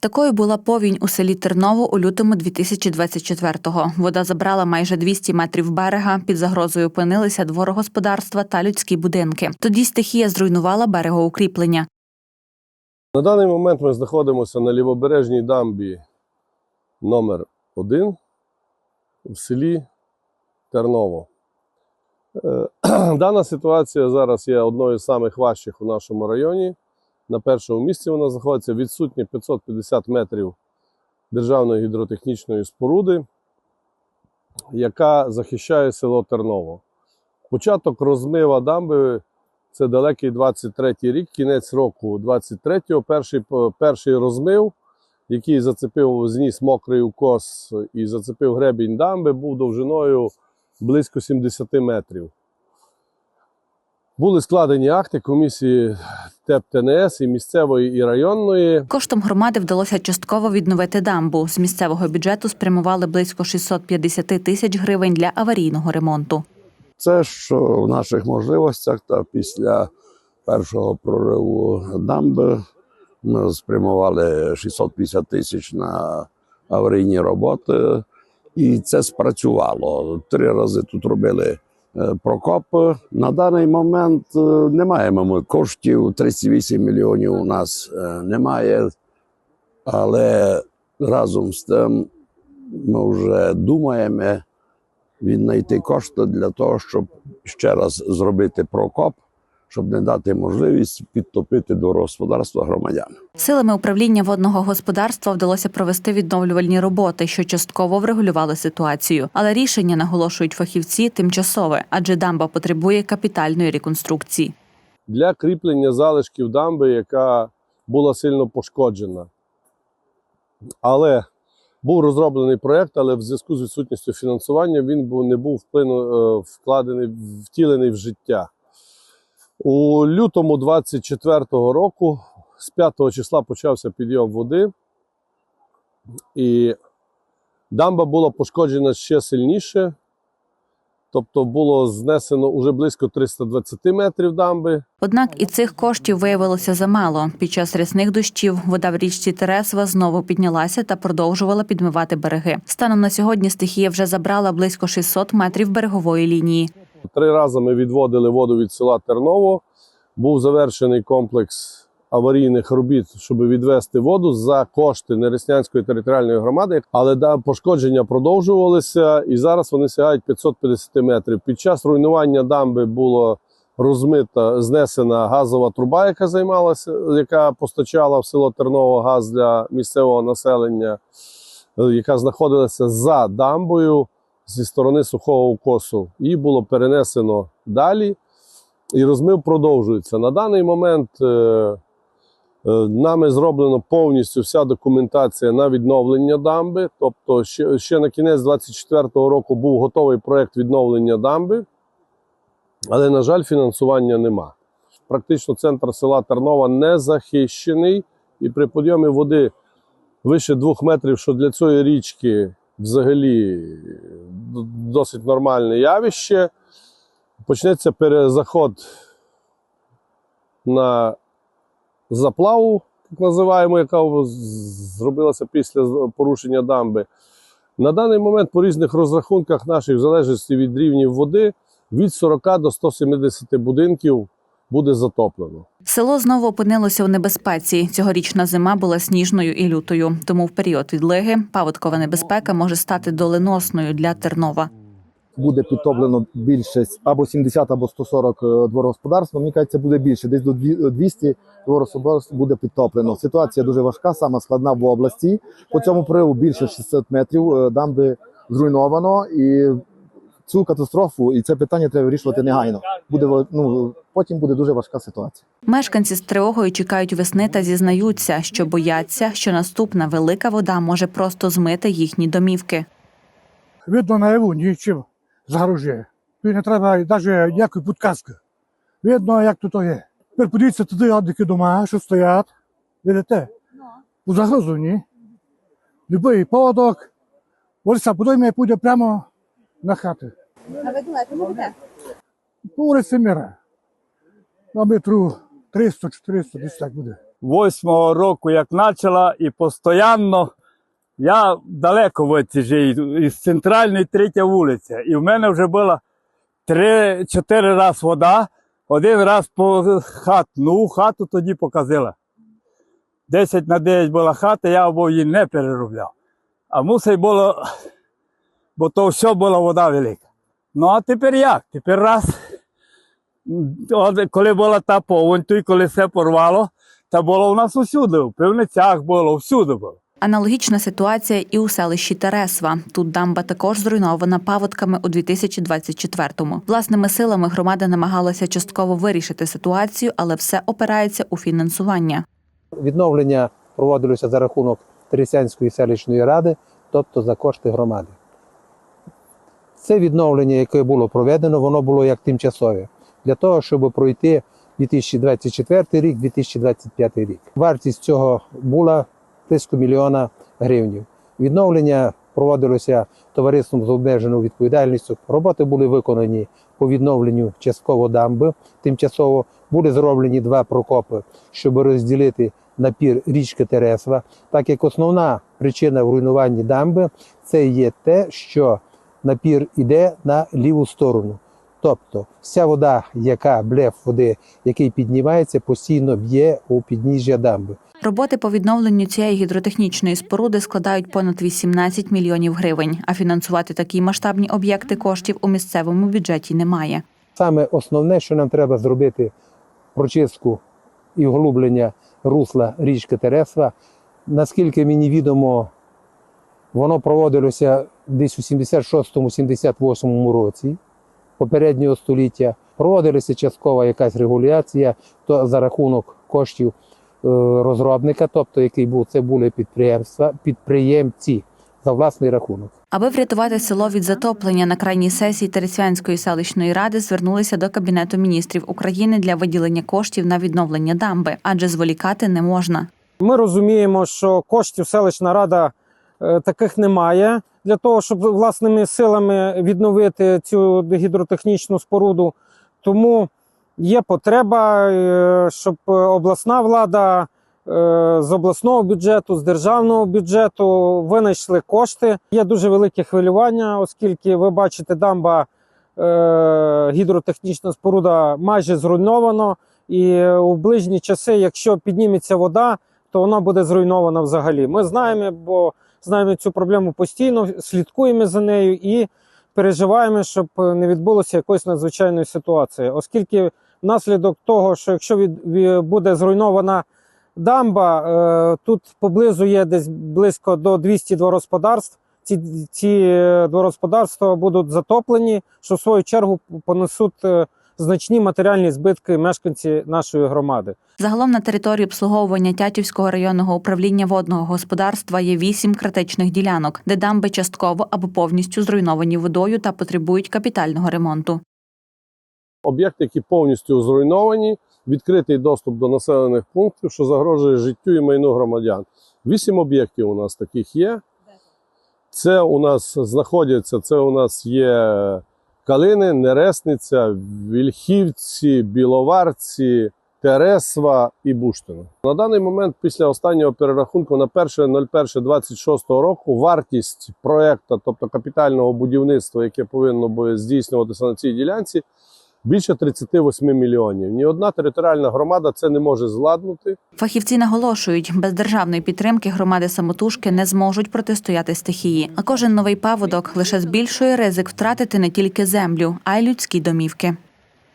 Такою була повінь у селі Терново у лютому 2024-го. Вода забрала майже 200 метрів берега. Під загрозою опинилися дворогосподарства та людські будинки. Тоді стихія зруйнувала берегоукріплення. На даний момент ми знаходимося на лівобережній дамбі номер 1 в селі Терново. Е, Дана ситуація зараз є одною з самих важчих у нашому районі. На першому місці вона знаходиться відсутні 550 метрів державної гідротехнічної споруди, яка захищає село Терново. Початок розмива дамби це далекий 23-й рік, кінець року 23-го, перший, перший розмив, який зацепив, зніс мокрий укос і зацепив гребінь дамби, був довжиною близько 70 метрів. Були складені акти комісії ТЕП ТНС і місцевої і районної. Коштом громади вдалося частково відновити дамбу. З місцевого бюджету спрямували близько 650 тисяч гривень для аварійного ремонту. Це що в наших можливостях, та після першого прориву дамби ми спрямували 650 тисяч на аварійні роботи, і це спрацювало. Три рази тут робили е, прокоп. На даний момент е, не маємо ми коштів. 38 мільйонів у нас е, немає, але разом з тим ми вже думаємо віднайти кошти для того, щоб ще раз зробити прокоп, щоб не дати можливість підтопити до господарства громадян. Силами управління водного господарства вдалося провести відновлювальні роботи, що частково врегулювали ситуацію. Але рішення наголошують фахівці тимчасове, адже дамба потребує капітальної реконструкції. для кріплення залишків дамби, яка була сильно пошкоджена. Але був розроблений проєкт, але в зв'язку з відсутністю фінансування він не був вплину, е, вкладений, втілений в життя. У лютому 24-го року, з 5 числа почався підйом води, і дамба була пошкоджена ще сильніше. Тобто було знесено уже близько 320 метрів дамби. Однак і цих коштів виявилося замало. Під час рясних дощів вода в річці Тересва знову піднялася та продовжувала підмивати береги. Станом на сьогодні стихія вже забрала близько 600 метрів берегової лінії. Три рази ми відводили воду від села Терново. Був завершений комплекс аварійних робіт, щоб відвести воду за кошти Нереснянської територіальної громади. Але да, пошкодження продовжувалися, і зараз вони сягають 550 метрів. Під час руйнування дамби було розмита, знесена газова труба, яка займалася, яка постачала в село Терново газ для місцевого населення, е, яка знаходилася за дамбою зі сторони сухого укосу. Її було перенесено далі, і розмив продовжується. На даний момент е, е, нами зроблено повністю вся документація на відновлення дамби. Тобто, ще, ще на кінець 24-го року був готовий проєкт відновлення дамби, але, на жаль, фінансування нема. Практично центр села Тернова не захищений, і при підйомі води вище двох метрів, що для цієї річки взагалі досить нормальне явище. Почнеться перезаход на заплаву, так називаємо, яка зробилася після порушення дамби. На даний момент по різних розрахунках наших, залежності від рівнів води, від 40 до 170 будинків буде затоплено. Село знову опинилося у небезпеці. Цьогорічна зима була сніжною і лютою. Тому в період відлиги паводкова небезпека може стати доленосною для Тернова. буде підтоплено більше або 70, або 140 е, дворогосподарств. Мені кажеться, буде більше. Десь до дві- 200 дворогосподарств буде підтоплено. Ситуація дуже важка, сама складна в області. По цьому прориву більше 600 метрів е, дамби зруйновано. І цю катастрофу і це питання треба вирішувати негайно. Буде ну, потім буде дуже важка ситуація. Мешканці з тривогою чекають весни та зізнаються, що бояться, що наступна велика вода може просто змити їхні домівки. Видно наяву нічим загрожує. Тут не треба навіть ніякої підказки. Видно, як тут є. Тепер подивіться туди, які дома, що стоять. Видите? У загрозу, ні. Любий поводок, вулиця подойме піде прямо на хати. А ви далеко будете? По вулиці Міра. На метру 300-400 десь так буде. восьмого року, як почала, і постійно я далеко в оці живу, із центральної третя вулиця. І в мене вже була три-чотири рази вода, один раз по хату. Ну, хату тоді показала. 10 на 9 була хата, я або її не переробляв. А мусить було, бо то все була вода велика. Ну а тепер як? Тепер раз. Коли була та повінь, то й коли все порвало, та було у нас усюди, в пивницях було, всюди було. Аналогічна ситуація і у селищі Тересва. Тут дамба також зруйнована паводками у 2024-му. Власними силами громада намагалася частково вирішити ситуацію, але все опирається у фінансування. Відновлення проводилося за рахунок Тересянської селищної ради, тобто за кошти громади. Це відновлення, яке було проведено, воно було як тимчасове для того, щоб пройти 2024 рік, 2025 рік. Вартість цього була близько мільйона гривень. Відновлення проводилося товариством з обмеженою відповідальністю. Роботи були виконані по відновленню частково дамби. Тимчасово були зроблені два прокопи, щоб розділити напір річки Тересва, так як основна причина в руйнуванні дамби це є те, що напір іде на ліву сторону. Тобто вся вода, яка блеф води, який піднімається, постійно б'є у підніжжя дамби. Роботи по відновленню цієї гідротехнічної споруди складають понад 18 мільйонів гривень. А фінансувати такі масштабні об'єкти коштів у місцевому бюджеті немає. Саме основне, що нам треба зробити прочистку і углублення русла річки Тересва. Наскільки мені відомо, воно проводилося десь у 76-78 році попереднього століття. Проводилася часткова якась регуляція, то за рахунок коштів е, розробника, тобто який був, це були підприємства, підприємці за власний рахунок. Аби врятувати село від затоплення на крайній сесії Тересвянської селищної ради звернулися до Кабінету міністрів України для виділення коштів на відновлення дамби, адже зволікати не можна. Ми розуміємо, що коштів селищна рада таких немає для того, щоб власними силами відновити цю гідротехнічну споруду. Тому є потреба, е, щоб обласна влада е, з обласного бюджету, з державного бюджету винайшли кошти. Є дуже велике хвилювання, оскільки ви бачите, дамба е, гідротехнічна споруда майже зруйнована. І у ближні часи, якщо підніметься вода, то вона буде зруйнована взагалі. Ми знаємо, бо знаємо цю проблему постійно, слідкуємо за нею і переживаємо, щоб не відбулося якоїсь надзвичайної ситуації, оскільки внаслідок того, що якщо від, ві- буде зруйнована дамба, е, тут поблизу є десь близько до 200 дворосподарств. Ці, ці е, дворосподарства будуть затоплені, що в свою чергу понесуть е, значні матеріальні збитки мешканці нашої громади. Загалом на території обслуговування Тятівського районного управління водного господарства є вісім критичних ділянок, де дамби частково або повністю зруйновані водою та потребують капітального ремонту. Об'єкти, які повністю зруйновані, відкритий доступ до населених пунктів, що загрожує життю і майну громадян. Вісім об'єктів у нас таких є. Це у нас знаходяться, це у нас є Калини, Нересниця, Вільхівці, Біловарці, Тересва і Буштина. На даний момент, після останнього перерахунку на 1.01.26 року, вартість проекту, тобто капітального будівництва, яке повинно здійснюватися на цій ділянці, більше 38 мільйонів. Ні одна територіальна громада це не може зладнути. Фахівці наголошують, без державної підтримки громади самотужки не зможуть протистояти стихії. А кожен новий паводок лише збільшує ризик втратити не тільки землю, а й людські домівки.